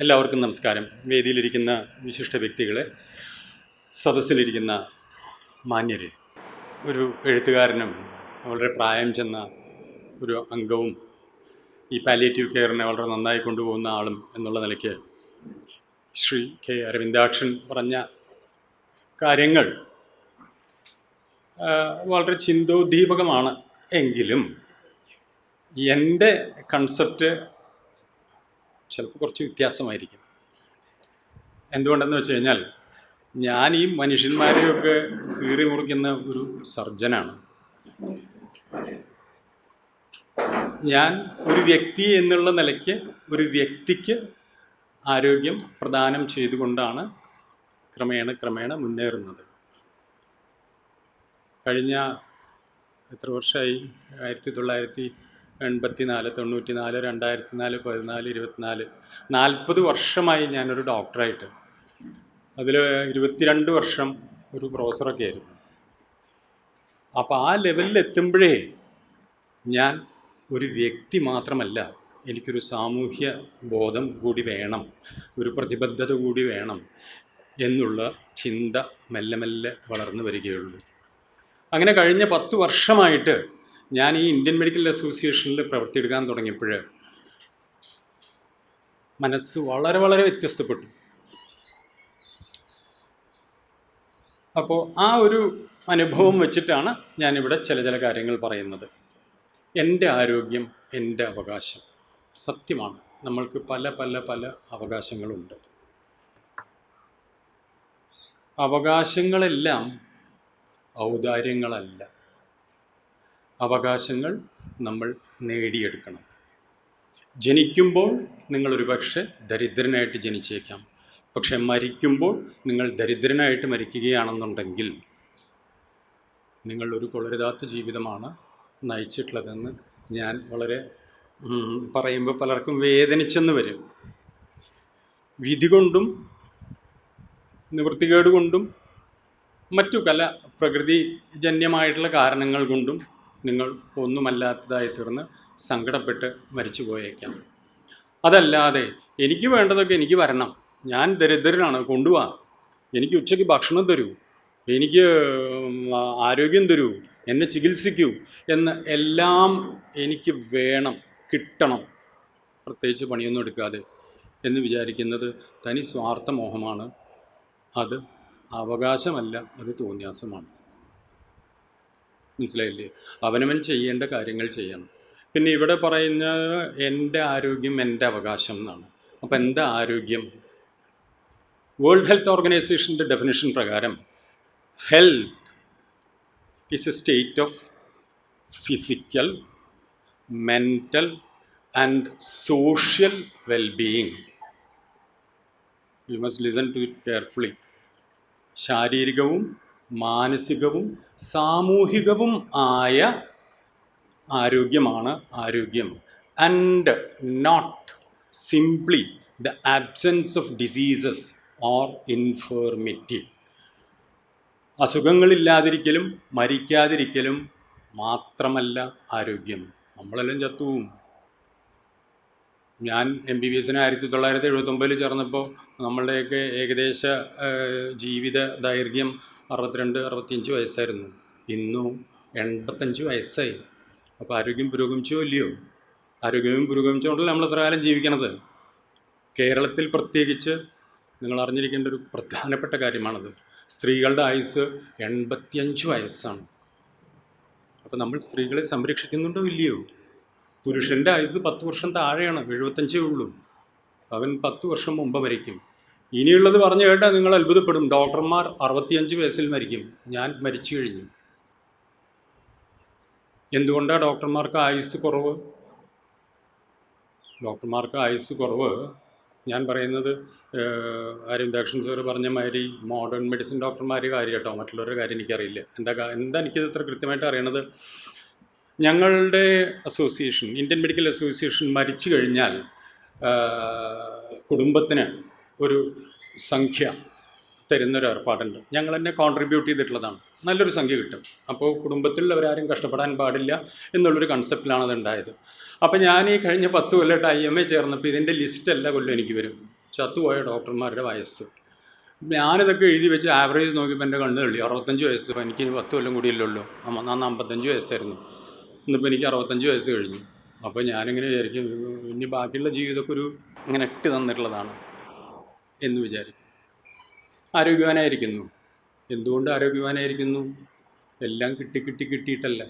എല്ലാവർക്കും നമസ്കാരം. വേദിയിലിരിക്കുന്ന വിശിഷ്ട വ്യക്തികളെ സദസ്സിലിരിക്കുന്ന മാന്യരെ. ഒരു എഴുത്തുകാരനും വളരെ പ്രായം ചെന്ന ഒരു അംഗവും ഈ പാലിയേറ്റീവ് കെയറിനെ വളരെ നന്നായി കൊണ്ടുപോകുന്ന ആളും എന്നുള്ള നിലയ്ക്ക് ശ്രീ കെ അരവിന്ദാക്ഷൻ പറഞ്ഞ കാര്യങ്ങൾ വളരെ ചിന്തോദ്ദീപകമാണ്. എങ്കിലും എന്റെ കൺസെപ്റ്റ് ചിലപ്പോൾ കുറച്ച് വ്യത്യാസമായിരിക്കും. എന്തുകൊണ്ടെന്ന് വെച്ച് കഴിഞ്ഞാൽ ഞാൻ ഈ മനുഷ്യന്മാരെയൊക്കെ കീറി മുറിക്കുന്ന ഒരു സർജനാണ്. ഞാൻ ഒരു വ്യക്തി എന്നുള്ള നിലയ്ക്ക് ഒരു വ്യക്തിക്ക് ആരോഗ്യം പ്രദാനം ചെയ്തുകൊണ്ടാണ് ക്രമേണ ക്രമേണ മുന്നേറുന്നത്. കഴിഞ്ഞ എത്ര വർഷമായി? ആയിരത്തി തൊള്ളായിരത്തി എൺപത്തി നാല് തൊണ്ണൂറ്റി നാല് രണ്ടായിരത്തി നാല് പതിനാല് ഇരുപത്തിനാല്. നാൽപ്പത് വർഷമായി ഞാനൊരു ഡോക്ടറായിട്ട്. അതിൽ ഇരുപത്തിരണ്ട് വർഷം ഒരു പ്രൊഫസറൊക്കെ ആയിരുന്നു. അപ്പോൾ ആ ലെവലിൽ എത്തുമ്പോഴേ ഞാൻ ഒരു വ്യക്തി മാത്രമല്ല എനിക്കൊരു സാമൂഹ്യ ബോധം കൂടി വേണം ഒരു പ്രതിബദ്ധത കൂടി വേണം എന്നുള്ള ചിന്ത മെല്ലെ മെല്ലെ വളർന്നു വരികയുള്ളൂ. അങ്ങനെ കഴിഞ്ഞ പത്ത് വർഷമായിട്ട് ഞാൻ ഈ ഇന്ത്യൻ മെഡിക്കൽ അസോസിയേഷനിൽ പ്രവർത്തിയെടുക്കാൻ തുടങ്ങിയപ്പോൾ മനസ്സ് വളരെ വളരെ വ്യത്യസ്തപ്പെട്ടു. അപ്പോൾ ആ ഒരു അനുഭവം വെച്ചിട്ടാണ് ഞാനിവിടെ ചില ചില കാര്യങ്ങൾ പറയുന്നത്. എന്റെ ആരോഗ്യം എന്റെ അവകാശം സത്യമാണ്. നമ്മൾക്ക് പല പല പല അവകാശങ്ങളുണ്ട്. അവകാശങ്ങളെല്ലാം ഔദാര്യങ്ങളല്ല. അവകാശങ്ങൾ നമ്മൾ നേടിയെടുക്കണം. ജനിക്കുമ്പോൾ നിങ്ങളൊരു പക്ഷേ ദരിദ്രനായിട്ട് ജനിച്ചേക്കാം. പക്ഷെ മരിക്കുമ്പോൾ നിങ്ങൾ ദരിദ്രനായിട്ട് മരിക്കുകയാണെന്നുണ്ടെങ്കിൽ നിങ്ങൾ ഒരു കൊളരുതാത്ത ജീവിതമാണ് നയിച്ചിട്ടുള്ളതെന്ന് ഞാൻ വളരെ പറയുമ്പോൾ പലർക്കും വേദനിച്ചെന്ന് വരും. വിധി കൊണ്ടും നിവൃത്തികേട് കൊണ്ടും മറ്റു കല പ്രകൃതിജന്യമായിട്ടുള്ള കാരണങ്ങൾ കൊണ്ടും നിങ്ങൾ ഒന്നുമല്ലാത്തതായി തീർന്ന് സങ്കടപ്പെട്ട് മരിച്ചു പോയേക്കാം. അതല്ലാതെ എനിക്ക് വേണ്ടതൊക്കെ എനിക്ക് വരണം. ഞാൻ ദരിദ്രനാണ് കൊണ്ടുപോവാ എനിക്ക് ഉച്ചയ്ക്ക് ഭക്ഷണം തരൂ. എനിക്ക് ആരോഗ്യം തരൂ. എന്നെ ചികിത്സിക്കൂ എന്ന് എല്ലാം എനിക്ക് വേണം കിട്ടണം. പ്രത്യേകിച്ച് പണിയൊന്നും എടുക്കാതെ എന്ന് വിചാരിക്കുന്നത് തനി സ്വാർത്ഥ മോഹമാണ് അത് അവകാശമല്ല അത് തോന്നിയാസമാണ്. മനസ്സിലായില്ലേ? അവനവൻ ചെയ്യേണ്ട കാര്യങ്ങൾ ചെയ്യണം. പിന്നെ ഇവിടെ പറയുന്ന എന്റെ ആരോഗ്യം എന്റെ അവകാശം എന്നാണ്. അപ്പോൾ എന്താ ആരോഗ്യം? വേൾഡ് ഹെൽത്ത് ഓർഗനൈസേഷന്റെ ഡെഫിനേഷൻ പ്രകാരം health is a state of physical mental and social wellbeing you must listen to it carefully ശാരീരികവും മാനസികവും സാമൂഹികവും ആയ ആരോഗ്യമാണ് ആരോഗ്യം. And not simply the absence of diseases or infirmity അസുഖങ്ങളില്ലാതിരിക്കലും മരിക്കാതിരിക്കലും മാത്രമല്ല ആരോഗ്യം. നമ്മളെല്ലാം ചത്തുവും ഞാൻ എം ബി ബി എസിന് ആയിരത്തി തൊള്ളായിരത്തി എഴുപത്തൊമ്പതിൽ ചേർന്നപ്പോൾ നമ്മളുടെയൊക്കെ ഏകദേശ ജീവിത ദൈർഘ്യം അറുപത്തിരണ്ട് അറുപത്തിയഞ്ച് വയസ്സായിരുന്നു. ഇന്നും എൺപത്തഞ്ച് വയസ്സായി. അപ്പോൾ ആരോഗ്യം പുരോഗമിച്ചോ ഇല്ലയോ? ആരോഗ്യവും പുരോഗമിച്ചുകൊണ്ടല്ലേ നമ്മൾ എത്ര കാലം ജീവിക്കണത്? കേരളത്തിൽ പ്രത്യേകിച്ച് നിങ്ങൾ അറിഞ്ഞിരിക്കേണ്ട ഒരു പ്രധാനപ്പെട്ട കാര്യമാണത്. സ്ത്രീകളുടെ ആയുസ് എൺപത്തിയഞ്ച് വയസ്സാണ്. അപ്പോൾ നമ്മൾ സ്ത്രീകളെ സംരക്ഷിക്കുന്നുണ്ടോ ഇല്ലയോ? പുരുഷന്റെ ആയുസ് പത്ത് വർഷം താഴെയാണ് എഴുപത്തഞ്ചേ ഉള്ളൂ. അവൻ പത്ത് വർഷം മുമ്പ് മരിക്കും. ഇനിയുള്ളത് പറഞ്ഞു കേട്ടാൽ നിങ്ങൾ അത്ഭുതപ്പെടും. ഡോക്ടർമാർ അറുപത്തിയഞ്ച് വയസ്സിൽ മരിക്കും. ഞാൻ മരിച്ചു കഴിഞ്ഞു. എന്തുകൊണ്ടാണ് ഡോക്ടർമാർക്ക് ആയുസ് കുറവ്? ഡോക്ടർമാർക്ക് ആയുസ് കുറവ്. ഞാൻ പറയുന്നത് അരവിന്ദാക്ഷൻ സാറ് പറഞ്ഞ മാതിരി മോഡേൺ മെഡിസിൻ ഡോക്ടർമാർ കാര്യം കേട്ടോ മറ്റുള്ളവരുടെ കാര്യം എനിക്കറിയില്ല. എന്താ എന്താ എനിക്കിത് ഇത്ര കൃത്യമായിട്ട് അറിയണത്? ഞങ്ങളുടെ അസോസിയേഷൻ ഇന്ത്യൻ മെഡിക്കൽ അസോസിയേഷൻ മരിച്ചു കഴിഞ്ഞാൽ കുടുംബത്തിന് ഒരു സംഖ്യ തരുന്നൊരു ഏർപ്പാടുണ്ട്. ഞങ്ങൾ തന്നെ കോൺട്രിബ്യൂട്ട് ചെയ്തിട്ടുള്ളതാണ്. നല്ലൊരു സംഖ്യ കിട്ടും. അപ്പോൾ കുടുംബത്തിൽ അവരാരും കഷ്ടപ്പെടാൻ പാടില്ല എന്നുള്ളൊരു കൺസെപ്റ്റിലാണ് അതുണ്ടായത്. അപ്പോൾ ഞാൻ ഈ കഴിഞ്ഞ പത്ത് കൊല്ലമായിട്ട് ഐ എം എ ചേർന്നപ്പോൾ ഇതിന്റെ ലിസ്റ്റ് എല്ലാ കൊല്ലം എനിക്ക് വരും. ചത്തുപോയ ഡോക്ടർമാരുടെ വയസ്സ്. ഞാനിതൊക്കെ എഴുതി വെച്ച് ആവറേജ് നോക്കിയപ്പോൾ എന്റെ കണ്ണ് തള്ളി അറുപത്തഞ്ച് വയസ്സ്. എനിക്ക് പത്ത് കൊല്ലം കൂടിയല്ലോ അന്ന് അമ്പത്തഞ്ച് വയസ്സായിരുന്നു. ഇന്നിപ്പോൾ എനിക്ക് അറുപത്തഞ്ച് വയസ്സ് കഴിഞ്ഞു. അപ്പോൾ ഞാനിങ്ങനെ വിചാരിക്കും ഇനി ബാക്കിയുള്ള ജീവിതമൊക്കെ ഒരു ഇങ്ങനെ ഇട്ട് തന്നിട്ടുള്ളതാണ് എന്ന് വിചാരിക്കും. ആരോഗ്യവാനായിരിക്കുന്നു. എന്തുകൊണ്ട് ആരോഗ്യവാനായിരിക്കുന്നു? എല്ലാം കിട്ടി കിട്ടി കിട്ടിയിട്ടല്ല.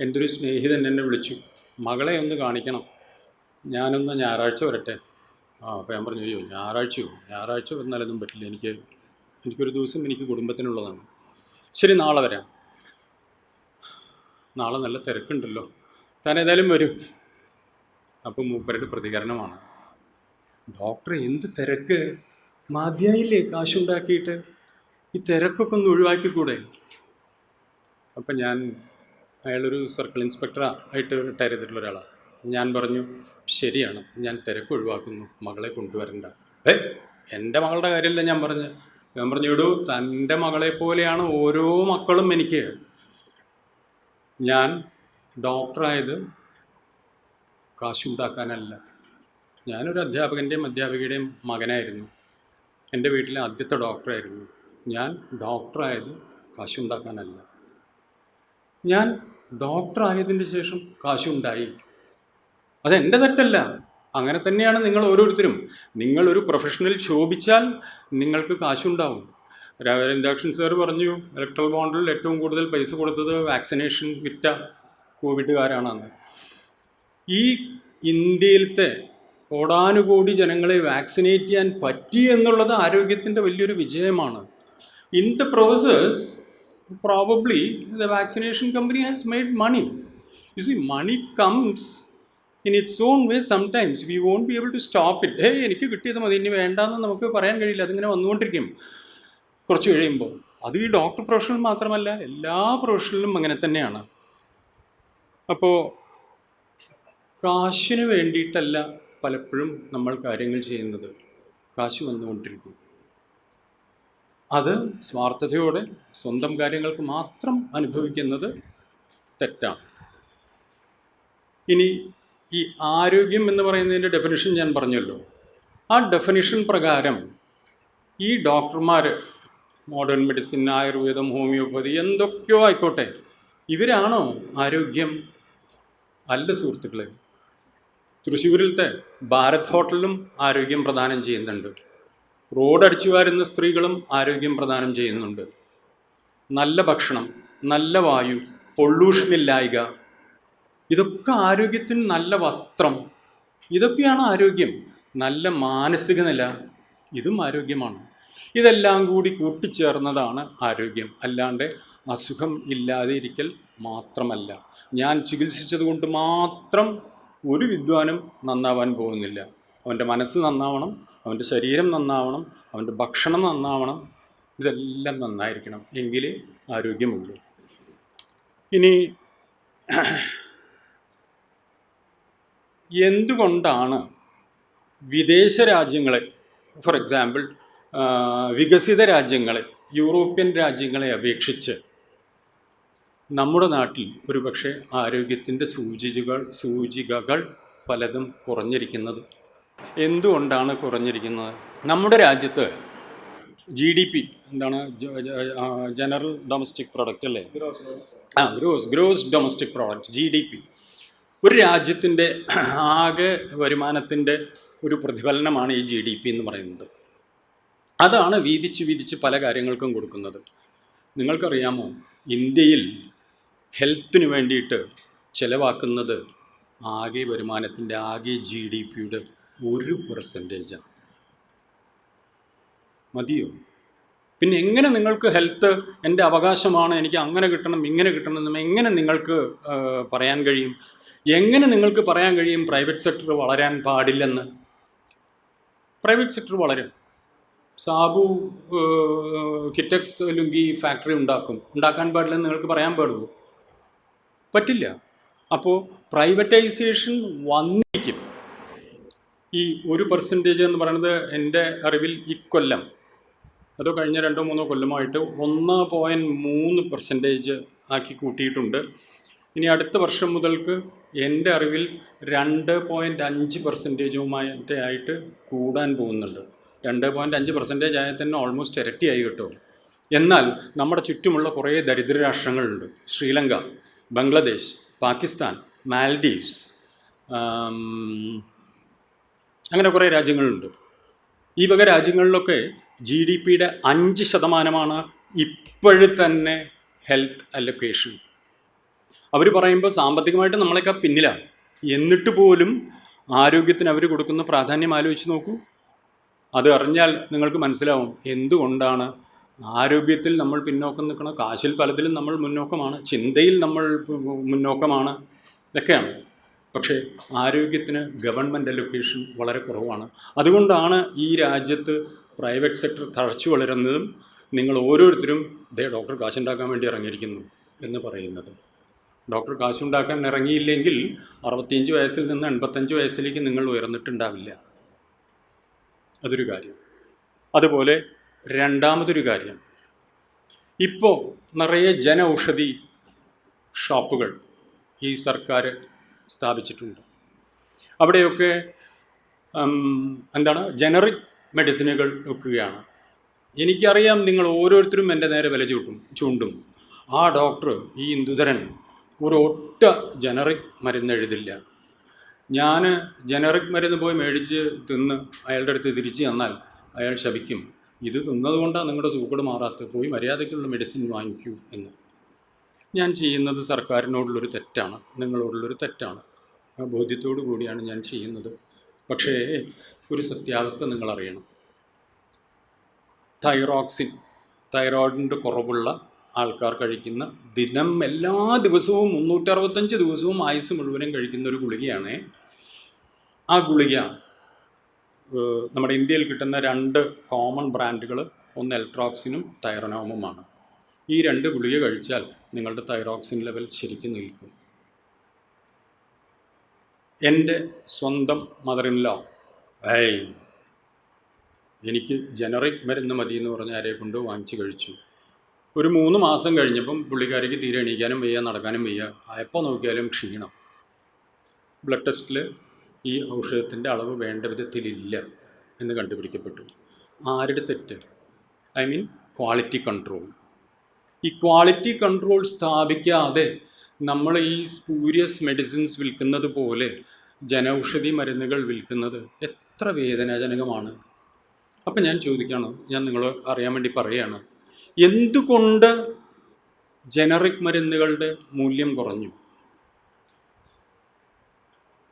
എന്റെ സ്നേഹിതൻ എന്നെ വിളിച്ചു. മകളെ ഒന്ന് കാണിക്കണം. ഞാനൊന്ന് ഞായറാഴ്ച വരട്ടെ. ആ അപ്പോൾ ഞാൻ പറഞ്ഞു അയ്യോ ഞായറാഴ്ചയോ? ഞായറാഴ്ച വന്നാലൊന്നും പറ്റില്ല. എനിക്ക് എനിക്കൊരു ദിവസം എനിക്ക് കുടുംബത്തിനുള്ളതാണ്. ശരി നാളെ വരാം. നാളെ നല്ല തിരക്കുണ്ടല്ലോ. താൻ ഏതായാലും വരും. അപ്പം മൂപ്പരുടെ പ്രതികരണമാണ്. ഡോക്ടർ എന്ത് തിരക്ക്? മതിയായില്ലേ കാശുണ്ടാക്കിയിട്ട് ഈ തിരക്കൊക്കെ ഒന്ന് ഒഴിവാക്കിക്കൂടെ? അപ്പം ഞാൻ അയാളൊരു സർക്കിൾ ഇൻസ്പെക്ടർ ആയിട്ട് റിട്ടയർ ചെയ്തിട്ടുള്ള ഒരാളാണ് ഞാൻ പറഞ്ഞു ശരിയാണ് ഞാൻ തിരക്ക് ഒഴിവാക്കുന്നു. മകളെ കൊണ്ടുവരണ്ട. ഏ എന്റെ മകളുടെ കാര്യമല്ല ഞാൻ പറഞ്ഞു. ഞാൻ പറഞ്ഞു ഇടൂ തന്റെ മകളെ പോലെയാണ് ഓരോ മക്കളും എനിക്ക്. ഞാൻ ഡോക്ടറായത് കാശുണ്ടാക്കാനല്ല. ഞാനൊരു അധ്യാപകന്റെയും അധ്യാപികയുടെയും മകനായിരുന്നു. എന്റെ വീട്ടിലെ ആദ്യത്തെ ഡോക്ടറായിരുന്നു. ഞാൻ ഡോക്ടറായത് കാശുണ്ടാക്കാനല്ല. ഞാൻ ഡോക്ടറായതിന് ശേഷം കാശുണ്ടായി. അതെന്റെ തെറ്റല്ല. അങ്ങനെ തന്നെയാണ് നിങ്ങൾ ഓരോരുത്തരും. നിങ്ങളൊരു പ്രൊഫഷണൽ ശോഭിച്ചാൽ നിങ്ങൾക്ക് കാശുണ്ടാവും. രാജാക്ഷൻ സാർ പറഞ്ഞു ഇലക്ട്രൽ ബോണ്ടിൽ ഏറ്റവും കൂടുതൽ പൈസ കൊടുത്തത് വാക്സിനേഷൻ വിറ്റ കോവിഡുകാരാണെന്ന്. ഈ ഇന്ത്യയിലത്തെ കോടാനുകോടി ജനങ്ങളെ വാക്സിനേറ്റ് ചെയ്യാൻ പറ്റി എന്നുള്ളത് ആരോഗ്യത്തിന്റെ വലിയൊരു വിജയമാണ്. In the process probably the vaccination company has made money you see money comes in it's on way sometimes we won't be able to stop it hey എനിക്ക് കിട്ടിയത് മതി. ഇനി വേണ്ടാന്ന് നമുക്ക് പറയാൻ കഴിയില്ല. അതിങ്ങനെ വന്നുകൊണ്ടിരിക്കും. കുറച്ച് കഴിയുമ്പോൾ. അത് ഈ ഡോക്ടർ പ്രൊഫഷനിൽ മാത്രമല്ല എല്ലാ പ്രൊഫഷനിലും അങ്ങനെ തന്നെയാണ്. അപ്പോൾ കാശിന് വേണ്ടിയിട്ടല്ല പലപ്പോഴും നമ്മൾ കാര്യങ്ങൾ ചെയ്യുന്നത്. കാശ് വന്നുകൊണ്ടിരിക്കും. അത് സ്വാർത്ഥതയോടെ സ്വന്തം കാര്യങ്ങൾക്ക് മാത്രം അനുഭവിക്കുന്നത് തെറ്റാണ്. ഇനി ഈ ആരോഗ്യം എന്ന് പറയുന്നതിന്റെ ഡെഫിനിഷൻ ഞാൻ പറഞ്ഞല്ലോ. ആ ഡെഫിനിഷൻ പ്രകാരം ഈ ഡോക്ടർമാർ മോഡേൺ മെഡിസിൻ ആയുർവേദം ഹോമിയോപ്പതി എന്തൊക്കെയോ ആയിക്കോട്ടെ. ഇവരാണോ ആരോഗ്യം? അല്ല സുഹൃത്തുക്കളെ തൃശ്ശൂരിലത്തെ ഭാരത് ഹോട്ടലും ആരോഗ്യം പ്രദാനം ചെയ്യുന്നുണ്ട്. റോഡ് അടിച്ചു വാരുന്ന സ്ത്രീകളും ആരോഗ്യം പ്രദാനം ചെയ്യുന്നുണ്ട്. നല്ല ഭക്ഷണം നല്ല വായു പൊള്യൂഷൻ ഇല്ലായിക ഇതൊക്കെ ആരോഗ്യത്തിന് നല്ല വസ്ത്രം. ഇതൊക്കെയാണ് ആരോഗ്യം. നല്ല മാനസിക നില ഇതും ആരോഗ്യമാണ്. ഇതെല്ലാം കൂടി കൂട്ടിച്ചേർന്നതാണ് ആരോഗ്യം. അല്ലാണ്ട് അസുഖം ഇല്ലാതെ ഇരിക്കൽ മാത്രമല്ല. ഞാൻ ചികിത്സിച്ചത് കൊണ്ട് മാത്രം ഒരു വിദ്വാനും നന്നാവാൻ പോകുന്നില്ല. അവന്റെ മനസ്സ് നന്നാവണം അവന്റെ ശരീരം നന്നാവണം അവന്റെ ഭക്ഷണം നന്നാവണം. ഇതെല്ലാം നന്നായിരിക്കണം എങ്കിലേ ആരോഗ്യമുള്ളൂ. ഇനി എന്തുകൊണ്ടാണ് വിദേശ രാജ്യങ്ങളെ ഫോർ എക്സാമ്പിൾ വികസിത രാജ്യങ്ങളെ യൂറോപ്യൻ രാജ്യങ്ങളെ അപേക്ഷിച്ച് നമ്മുടെ നാട്ടിൽ ഒരുപക്ഷെ ആരോഗ്യത്തിന്റെ സൂചികകൾ സൂചികകൾ പലതും കുറഞ്ഞിരിക്കുന്നത്. എന്തുകൊണ്ടാണ് കുറഞ്ഞിരിക്കുന്നത്? നമ്മുടെ രാജ്യത്ത് ജി ഡി പി എന്താണ് ജനറൽ ഡൊമസ്റ്റിക് പ്രോഡക്റ്റ് അല്ലേ? ആ gross gross domestic product G D P ഒരു രാജ്യത്തിന്റെ ആകെ വരുമാനത്തിന്റെ ഒരു പ്രതിഫലനമാണ് ഈ ജി ഡി പി എന്ന് പറയുന്നത്. അതാണ് വീതിച്ച് വീതിച്ച് പല കാര്യങ്ങൾക്കും കൊടുക്കുന്നത്. നിങ്ങൾക്കറിയാമോ? ഇന്ത്യയിൽ ഹെൽത്തിന് വേണ്ടിയിട്ട് ചിലവാക്കുന്നത് ആകെ വരുമാനത്തിന്റെ ആകെ ജി ഡി പിയുടെ ഒരു പെർസെന്റേജാണ് മതിയോ? പിന്നെ എങ്ങനെ നിങ്ങൾക്ക് ഹെൽത്ത് എന്റെ അവകാശമാണ് എനിക്ക് അങ്ങനെ കിട്ടണം ഇങ്ങനെ കിട്ടണം എന്ന് എങ്ങനെ നിങ്ങൾക്ക് പറയാൻ കഴിയും? എങ്ങനെ നിങ്ങൾക്ക് പറയാൻ കഴിയും? പ്രൈവറ്റ് സെക്ടർ വളരാൻ പാടില്ലെന്ന്. പ്രൈവറ്റ് സെക്ടർ വളരും. സാബു കിറ്റക്സ് ലുങ്കി ഫാക്ടറി ഉണ്ടാക്കും. ഉണ്ടാക്കാൻ പാടില്ലെന്ന് നിങ്ങൾക്ക് പറയാൻ പാടുമോ പറ്റില്ല. അപ്പോൾ പ്രൈവറ്റൈസേഷൻ വന്നിരിക്കും. ഈ ഒരു പെർസെന്റേജ് എന്ന് പറയുന്നത് എന്റെ അറിവിൽ ഇക്കൊല്ലം അതോ കഴിഞ്ഞ രണ്ടോ മൂന്നോ കൊല്ലമായിട്ട് ഒന്ന് പോയിന്റ് മൂന്ന് പെർസെന്റേജ് ആക്കി കൂട്ടിയിട്ടുണ്ട്. ഇനി അടുത്ത വർഷം മുതൽക്ക് എന്റെ അറിവിൽ രണ്ട് പോയിന്റ് അഞ്ച് പെർസെന്റേജുമായിട്ട് ആയിട്ട് കൂടാൻ പോകുന്നുണ്ട്. രണ്ട് പോയിന്റ് അഞ്ച് പെർസെന്റേജ് ആയാൽ തന്നെ ഓൾമോസ്റ്റ് ഇരട്ടിയായി കിട്ടും. എന്നാൽ നമ്മുടെ ചുറ്റുമുള്ള കുറേ ദരിദ്ര രാഷ്ട്രങ്ങളുണ്ട്. ശ്രീലങ്ക ബംഗ്ലാദേശ് പാകിസ്ഥാൻ മാൽഡീവ്സ് അങ്ങനെ കുറേ രാജ്യങ്ങളുണ്ട്. ഈ വക രാജ്യങ്ങളിലൊക്കെ ജി ഡി പിയുടെ അഞ്ച് ശതമാനമാണ് ഇപ്പോഴും തന്നെ ഹെൽത്ത് അലൊക്കേഷൻ അവർ പറയുമ്പോൾ സാമ്പത്തികമായിട്ട് നമ്മളെക്കാൾ പിന്നിലാണ് എന്നിട്ട് പോലും ആരോഗ്യത്തിന് അവർ കൊടുക്കുന്ന പ്രാധാന്യം ആലോചിച്ച് നോക്കൂ. അത് അറിഞ്ഞാൽ നിങ്ങൾക്ക് മനസ്സിലാവും എന്തുകൊണ്ടാണ് ആരോഗ്യത്തിൽ നമ്മൾ പിന്നോക്കം നിൽക്കണം കാശിൽ പലതിലും നമ്മൾ മുന്നോക്കമാണ് ചിന്തയിൽ നമ്മൾ മുന്നോക്കമാണ് ഇതൊക്കെയാണ്. പക്ഷേ ആരോഗ്യത്തിന് ഗവൺമെന്റ് അലൊക്കേഷൻ വളരെ കുറവാണ്. അതുകൊണ്ടാണ് ഈ രാജ്യത്ത് പ്രൈവറ്റ് സെക്ടർ തഴച്ചു വളരുന്നതും നിങ്ങൾ ഓരോരുത്തരും ദേ ഡോക്ടർ കാശുണ്ടാക്കാൻ വേണ്ടി ഇറങ്ങിയിരിക്കുന്നു എന്ന് പറയുന്നത്. ഡോക്ടർ കാശുണ്ടാക്കാൻ ഇറങ്ങിയില്ലെങ്കിൽ അറുപത്തിയഞ്ച് വയസ്സിൽ നിന്ന് എൺപത്തഞ്ച് വയസ്സിലേക്ക് നിങ്ങൾ ഉയർന്നിട്ടുണ്ടാവില്ല. അതൊരു കാര്യം. അതുപോലെ രണ്ടാമതൊരു കാര്യം. ഇപ്പോൾ നിറയെ ജന ഔഷധി ഷോപ്പുകൾ ഈ സർക്കാർ സ്ഥാപിച്ചിട്ടുണ്ട്. അവിടെയൊക്കെ എന്താണ് ജനറിക് മെഡിസിനുകൾ വെക്കുകയാണ്. എനിക്കറിയാം നിങ്ങൾ ഓരോരുത്തരും എന്റെ നേരെ വില ചൂട്ടും ചൂണ്ടും. ആ ഡോക്ടർ ഈ ഇന്ദുധരൻ ഒരു ഒറ്റ ജനറിക് മരുന്ന് എഴുതില്ല ഞാൻ ജനറിക് മരുന്ന് പോയി മേടിച്ച് തിന്ന് അയാളുടെ അടുത്ത് തിരിച്ച് തന്നാൽ അയാൾ ശപിക്കും. ഇത് തിന്നതുകൊണ്ടാണ് നിങ്ങളുടെ സൂക്കട് മാറാത്തത്. പോയി മര്യാദയ്ക്കുള്ള മെഡിസിൻ വാങ്ങിക്കൂ എന്ന്. ഞാൻ ചെയ്യുന്നത് സർക്കാരിനോടുള്ളൊരു തെറ്റാണ്. നിങ്ങളോടുള്ളൊരു തെറ്റാണ്. ആ ബോധ്യത്തോടു കൂടിയാണ് ഞാൻ ചെയ്യുന്നത്. പക്ഷേ ഒരു സത്യാവസ്ഥ നിങ്ങളറിയണം. തൈറോക്സിൻ തൈറോയിഡിന്റെ കുറവുള്ള ആൾക്കാർ കഴിക്കുന്ന ദിനം എല്ലാ ദിവസവും മുന്നൂറ്ററുപത്തഞ്ച് ദിവസവും ആയുസ് മുഴുവനും കഴിക്കുന്ന ഒരു ഗുളികയാണ് ആ ഗുളിക നമ്മുടെ ഇന്ത്യയിൽ കിട്ടുന്ന രണ്ട് കോമൺ ബ്രാൻഡുകൾ ഒന്ന് എൽട്രോക്സിനും തൈറനോമുമാണ് ഈ രണ്ട് ഗുളിക കഴിച്ചാൽ നിങ്ങളുടെ തൈറോക്സിൻ ലെവൽ ശരിക്കും നിൽക്കും. എന്റെ സ്വന്തം മദറിൻലോ ഏയ് എനിക്ക് ജനറിക് മരുന്ന് മതി എന്ന് പറഞ്ഞ് ആരെ കൊണ്ട് വാങ്ങിച്ചു കഴിച്ചു. ഒരു മൂന്ന് മാസം കഴിഞ്ഞപ്പം പുള്ളിക്കാരിക്ക് തീരെ എണീക്കാനും വയ്യ നടക്കാനും വയ്യ. എപ്പോൾ നോക്കിയാലും ക്ഷീണം. ബ്ലഡ് ടെസ്റ്റിൽ ഈ ഔഷധത്തിന്റെ അളവ് വേണ്ട വിധത്തിലില്ല എന്ന് കണ്ടുപിടിക്കപ്പെട്ടു. ആരുടെ തെറ്റ്? I mean quality control. ഈ ക്വാളിറ്റി കൺട്രോൾ സ്ഥാപിക്കാതെ നമ്മൾ ഈ സ്പൂരിയസ് മെഡിസിൻസ് വിൽക്കുന്നത് പോലെ ജനൌഷധി മരുന്നുകൾ വിൽക്കുന്നത് എത്ര വേദനാജനകമാണ്? അപ്പം ഞാൻ ചോദിക്കുകയാണ് ഞാൻ നിങ്ങൾ അറിയാൻ വേണ്ടി പറയുകയാണ് എന്തുകൊണ്ട് ജനറിക് മരുന്നുകളുടെ മൂല്യം കുറഞ്ഞു?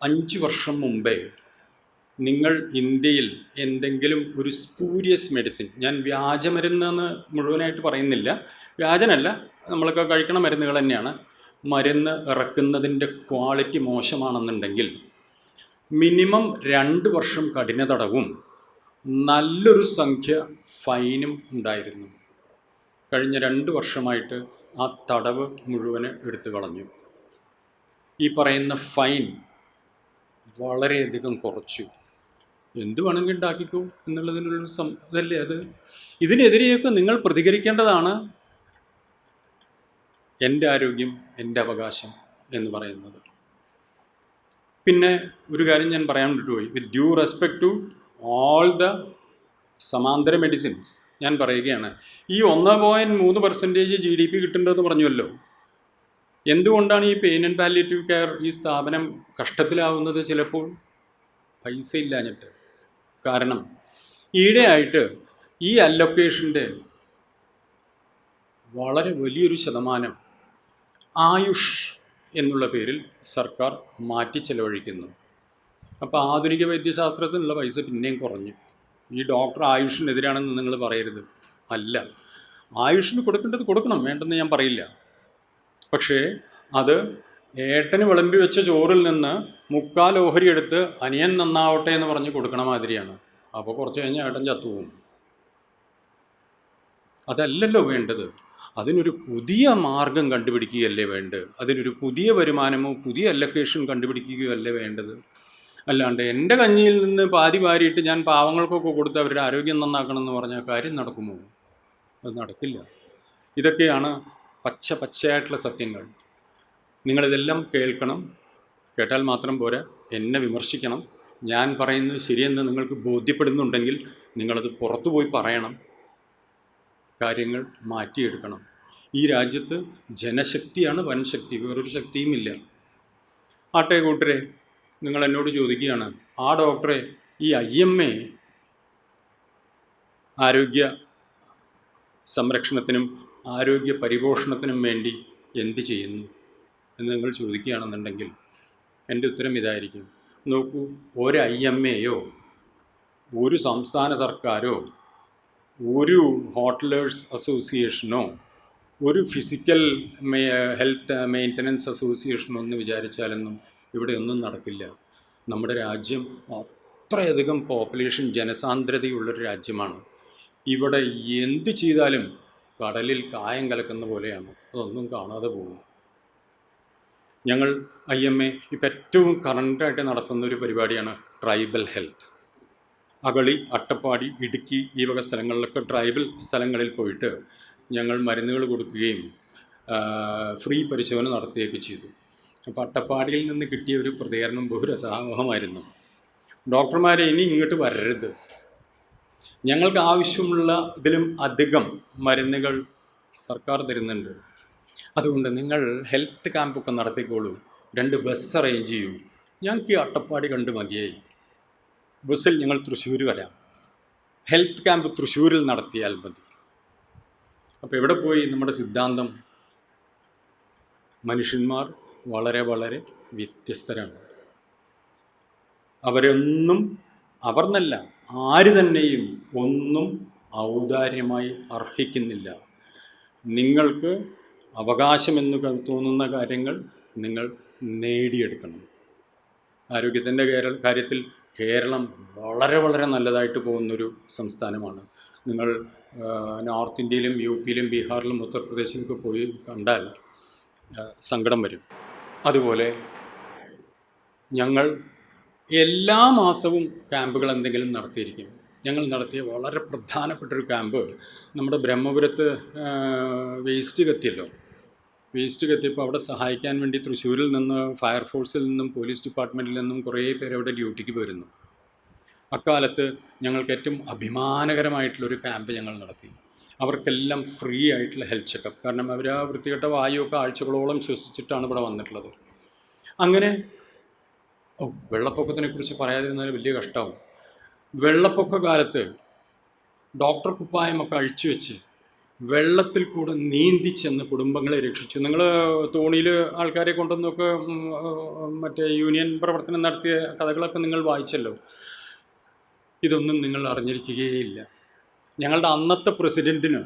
അഞ്ച് വർഷം മുമ്പേ നിങ്ങൾ ഇന്ത്യയിൽ എന്തെങ്കിലും ഒരു സ്പൂരിയസ് മെഡിസിൻ ഞാൻ വ്യാജമരുന്നെന്ന് മുഴുവനായിട്ട് പറയുന്നില്ല. വ്യാജനല്ല നമ്മളൊക്കെ കഴിക്കണ മരുന്നുകൾ തന്നെയാണ്. മരുന്ന് ഇറക്കുന്നതിന്റെ ക്വാളിറ്റി മോശമാണെന്നുണ്ടെങ്കിൽ മിനിമം രണ്ട് വർഷം കഠിന തടവും നല്ലൊരു സംഖ്യ ഫൈനും ഉണ്ടായിരുന്നു. കഴിഞ്ഞ രണ്ട് വർഷമായിട്ട് ആ തടവ് മുഴുവൻ എടുത്തു കളഞ്ഞു. ഈ പറയുന്ന ഫൈൻ വളരെയധികം കുറച്ചു. എന്ത് വേണമെങ്കിൽ ഉണ്ടാക്കിക്കോ എന്നുള്ളതിനൊരു സം അത്? ഇതിനെതിരെയൊക്കെ നിങ്ങൾ പ്രതികരിക്കേണ്ടതാണ്. എന്റെ ആരോഗ്യം എന്റെ അവകാശം എന്ന് പറയുന്നത്. പിന്നെ ഒരു കാര്യം ഞാൻ പറയാൻ വിട്ടുപോയി with due respect to all the സമാന്തര മെഡിസിൻസ് ഞാൻ പറയുകയാണ്. ഈ ഒന്ന് പോയിന്റ് മൂന്ന് പെർസെന്റേജ് ജി ഡി പി കിട്ടുന്നുണ്ടെന്ന് പറഞ്ഞുവല്ലോ. എന്തുകൊണ്ടാണ് ഈ പെയിൻ ആൻഡ് പാലിയേറ്റീവ് കെയർ ഈ സ്ഥാപനം കഷ്ടത്തിലാവുന്നത് ചിലപ്പോൾ? പൈസ ഇല്ലാഞ്ഞിട്ട്. കാരണം ഈയിടെയായിട്ട് ഈ അലൊക്കേഷന്റെ വളരെ വലിയൊരു ശതമാനം ആയുഷ് എന്നുള്ള പേരിൽ സർക്കാർ മാറ്റി ചെലവഴിക്കുന്നു. അപ്പോൾ ആധുനിക വൈദ്യശാസ്ത്രത്തിനുള്ള പൈസ പിന്നെയും കുറഞ്ഞു. ഈ ഡോക്ടർ ആയുഷിനെതിരാണെന്ന് നിങ്ങൾ പറയരുത്. അല്ല. ആയുഷിന് കൊടുക്കേണ്ടത് കൊടുക്കണം. വേണ്ടെന്ന് ഞാൻ പറയില്ല. പക്ഷേ അത് ഏട്ടന് വിളമ്പി വെച്ച ചോറിൽ നിന്ന് മുക്കാൽ ഓഹരി എടുത്ത് അനിയൻ നന്നാവട്ടെ എന്ന് പറഞ്ഞ് കൊടുക്കണ മാതിരിയാണ്. അപ്പോൾ കുറച്ച് കഴിഞ്ഞാൽ ഏട്ടൻ ചത്തുപോകും അതല്ലല്ലോ വേണ്ടത്. അതിനൊരു പുതിയ മാർഗം കണ്ടുപിടിക്കുകയല്ലേ വേണ്ടത്. അതിനൊരു പുതിയ വരുമാനമോ പുതിയ അലൊക്കേഷൻ കണ്ടുപിടിക്കുകയല്ലേ വേണ്ടത്. അല്ലാണ്ട് എന്റെ കഞ്ഞിയിൽ നിന്ന് പാതി വാരിയിട്ട് ഞാൻ പാവങ്ങൾക്കൊക്കെ കൊടുത്ത് അവരുടെ ആരോഗ്യം നന്നാക്കണം എന്ന് പറഞ്ഞാൽ കാര്യം നടക്കുമോ? അത് നടക്കില്ല. ഇതൊക്കെയാണ് പച്ച പച്ചയായിട്ടുള്ള സത്യങ്ങൾ. നിങ്ങളിതെല്ലാം കേൾക്കണം. കേട്ടാൽ മാത്രം പോരാ. എന്നെ വിമർശിക്കണം. ഞാൻ പറയുന്നത് ശരിയെന്ന് നിങ്ങൾക്ക് ബോധ്യപ്പെടുന്നുണ്ടെങ്കിൽ നിങ്ങളത് പുറത്തു പോയി പറയണം. കാര്യങ്ങൾ മാറ്റിയെടുക്കണം. ഈ രാജ്യത്ത് ജനശക്തിയാണ് വൻശക്തി വേറൊരു ശക്തിയുമില്ല ആട്ടെ കൂട്ടരെ നിങ്ങൾ എന്നോട് ചോദിക്കുകയാണ് ആ ഡോക്ടറെ ഈ ഐ എം എ ആരോഗ്യ സംരക്ഷണത്തിനും ആരോഗ്യ പരിപോഷണത്തിനും വേണ്ടി എന്ത് ചെയ്യുന്നു എന്ന് നിങ്ങൾ ചോദിക്കുകയാണെന്നുണ്ടെങ്കിൽ എന്റെ ഉത്തരം ഇതായിരിക്കും. നോക്കൂ ഒരു ഐ എം എയോ ഒരു സംസ്ഥാന സർക്കാരോ ഒരു ഹോട്ടലേഴ്സ് അസോസിയേഷനോ ഒരു ഫിസിക്കൽ ഹെൽത്ത് മെയിന്റനൻസ് അസോസിയേഷനോ എന്ന് വിചാരിച്ചാലൊന്നും ഇവിടെ ഒന്നും നടക്കില്ല. നമ്മുടെ രാജ്യം അത്രയധികം പോപ്പുലേഷൻ ജനസാന്ദ്രതയുള്ളൊരു രാജ്യമാണ്. ഇവിടെ എന്ത് ചെയ്താലും കടലിൽ കായം കലക്കുന്ന പോലെയാണ്. അതൊന്നും കാണാതെ പോകും ഞങ്ങൾ ഐ എം എ ഇപ്പം ഏറ്റവും കറണ്ടായിട്ട് നടത്തുന്ന ഒരു പരിപാടിയാണ് ട്രൈബൽ ഹെൽത്ത് അകളി അട്ടപ്പാടി ഇടുക്കി ഈ വക സ്ഥലങ്ങളിലൊക്കെ ട്രൈബൽ സ്ഥലങ്ങളിൽ പോയിട്ട് ഞങ്ങൾ മരുന്നുകൾ കൊടുക്കുകയും ഫ്രീ പരിശോധന നടത്തുകയൊക്കെ ചെയ്തു. അപ്പോൾ അട്ടപ്പാടിയിൽ നിന്ന് കിട്ടിയ ഒരു പ്രതികരണം ബഹുരസാവഹമായിരുന്നു ഡോക്ടർമാരെ ഇനി ഇങ്ങോട്ട് വരരുത്. ഞങ്ങൾക്ക് ആവശ്യമുള്ള ഇതിലും അധികം മരുന്നുകൾ സർക്കാർ തരുന്നുണ്ട്. അതുകൊണ്ട് നിങ്ങൾ ഹെൽത്ത് ക്യാമ്പൊക്കെ നടത്തിക്കോളൂ. രണ്ട് ബസ് അറേഞ്ച് ചെയ്യൂ. ഞങ്ങൾക്ക് ഈ അട്ടപ്പാടി കണ്ട് മതിയായി. ബസ്സിൽ ഞങ്ങൾ തൃശ്ശൂർ വരാം. ഹെൽത്ത് ക്യാമ്പ് തൃശ്ശൂരിൽ നടത്തിയാൽ മതി. അപ്പോൾ എവിടെ പോയി നമ്മുടെ സിദ്ധാന്തം? മനുഷ്യന്മാർ വളരെ വളരെ വ്യത്യസ്തരാണ്. അവരൊന്നും അവർ എന്നല്ല ആര് തന്നെയും ഒന്നും ഔദാര്യമായി അർഹിക്കുന്നില്ല. നിങ്ങൾക്ക് അവകാശമെന്ന് തോന്നുന്ന കാര്യങ്ങൾ നിങ്ങൾ നേടിയെടുക്കണം. ആരോഗ്യത്തിന്റെ കേരള കാര്യത്തിൽ കേരളം വളരെ വളരെ നല്ലതായിട്ട് പോകുന്നൊരു സംസ്ഥാനമാണ്. നിങ്ങൾ നോർത്ത് ഇന്ത്യയിലും യു പിയിലും ബീഹാറിലും ഉത്തർപ്രദേശിലൊക്കെ പോയി കണ്ടാൽ സങ്കടം വരും. അതുപോലെ ഞങ്ങൾ എല്ലാ മാസവും ക്യാമ്പുകൾ എന്തെങ്കിലും നടത്തിയിരിക്കും. ഞങ്ങൾ നടത്തിയ വളരെ പ്രധാനപ്പെട്ടൊരു ക്യാമ്പ് നമ്മുടെ ബ്രഹ്മപുരത്ത് വേസ്റ്റ് കത്തിയല്ലോ. വേസ്റ്റ് കത്തിയപ്പോൾ അവിടെ സഹായിക്കാൻ വേണ്ടി തൃശ്ശൂരിൽ നിന്ന് ഫയർഫോഴ്സിൽ നിന്നും പോലീസ് ഡിപ്പാർട്ട്മെന്റിൽ നിന്നും കുറേ പേര് അവിടെ ഡ്യൂട്ടിക്ക് വരുന്നു അക്കാലത്ത് ഞങ്ങൾക്ക് ഏറ്റവും അഭിമാനകരമായിട്ടുള്ളൊരു ക്യാമ്പ് ഞങ്ങൾ നടത്തി. അവർക്കെല്ലാം ഫ്രീ ആയിട്ടുള്ള ഹെൽത്ത് ചെക്കപ്പ്. കാരണം അവർ ആ വൃത്തികെട്ട വായുവൊക്കെ ആഴ്ചകളോളം ശ്വസിച്ചിട്ടാണ് ഇവിടെ വന്നിട്ടുള്ളത്. അങ്ങനെ ഓ വെള്ളപ്പൊക്കത്തിനെ കുറിച്ച് പറയാതിരുന്നാൽ വലിയ കഷ്ടമാവും വെള്ളപ്പൊക്ക കാലത്ത് ഡോക്ടർ കുപ്പായമൊക്കെ അഴിച്ചു വെച്ച് വെള്ളത്തിൽ കൂടെ നീന്തി ചെന്ന് കുടുംബങ്ങളെ രക്ഷിച്ചു. നിങ്ങൾ തോണിയിൽ ആൾക്കാരെ കൊണ്ടുവന്നൊക്കെ മറ്റേ യൂണിയൻ പ്രവർത്തനം നടത്തിയ കഥകളൊക്കെ നിങ്ങൾ വായിച്ചല്ലോ? ഇതൊന്നും നിങ്ങൾ അറിഞ്ഞിരിക്കുകയില്ല. ഞങ്ങളുടെ അന്നത്തെ പ്രസിഡന്റിന്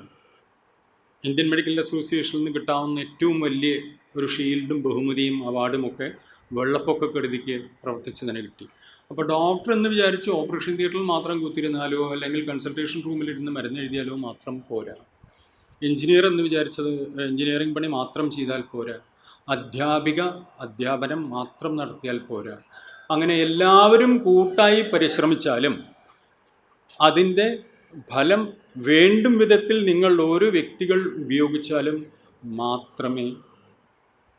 ഇന്ത്യൻ മെഡിക്കൽ അസോസിയേഷനിൽ നിന്ന് കിട്ടാവുന്ന ഏറ്റവും വലിയ ഒരു ഷീൽഡും ബഹുമതിയും അവാർഡും ഒക്കെ വെള്ളപ്പൊക്ക കരുതിക്ക് പ്രവർത്തിച്ചതിന് കിട്ടി. അപ്പോൾ ഡോക്ടർ എന്ന് വിചാരിച്ച് ഓപ്പറേഷൻ തിയേറ്ററിൽ മാത്രം കുത്തിരുന്നാലോ അല്ലെങ്കിൽ കൺസൾട്ടേഷൻ റൂമിലിരുന്ന് മരുന്ന് എഴുതിയാലോ മാത്രം പോരാ. എഞ്ചിനീയർ എന്ന് വിചാരിച്ചത് എഞ്ചിനീയറിംഗ് പണി മാത്രം ചെയ്താൽ പോരാ. അധ്യാപിക അധ്യാപനം മാത്രം നടത്തിയാൽ പോരാ. അങ്ങനെ എല്ലാവരും കൂട്ടായി പരിശ്രമിച്ചാലും അതിന്റെ ഫലം വേണ്ടും വിധത്തിൽ നിങ്ങൾ ഓരോ വ്യക്തികൾ ഉപയോഗിച്ചാലും മാത്രമേ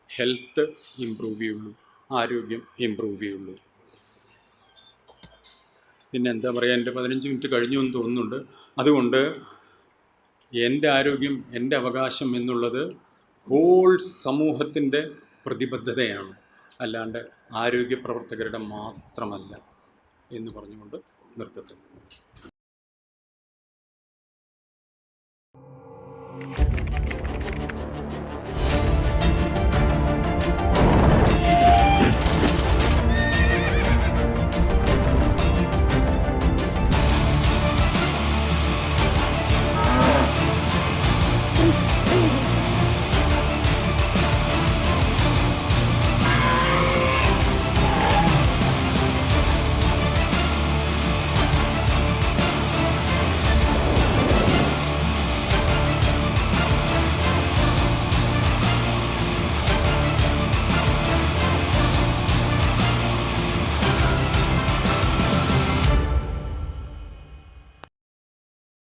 ഹെൽത്ത് ഇമ്പ്രൂവ് ചെയ്യുള്ളൂ. ആരോഗ്യം ഇമ്പ്രൂവ് ചെയ്യുള്ളൂ. പിന്നെ എന്താ പറയുക എന്റെ പതിനഞ്ച് മിനിറ്റ് കഴിഞ്ഞു എന്ന് തോന്നുന്നുണ്ട്. അതുകൊണ്ട് എന്റെ ആരോഗ്യം എന്റെ അവകാശം എന്നുള്ളത് ഹോൾ സമൂഹത്തിന്റെ പ്രതിബദ്ധതയാണ്. അല്ലാണ്ട് ആരോഗ്യ പ്രവർത്തകരുടെ മാത്രമല്ല എന്ന് പറഞ്ഞുകൊണ്ട് നിർത്തട്ടെ.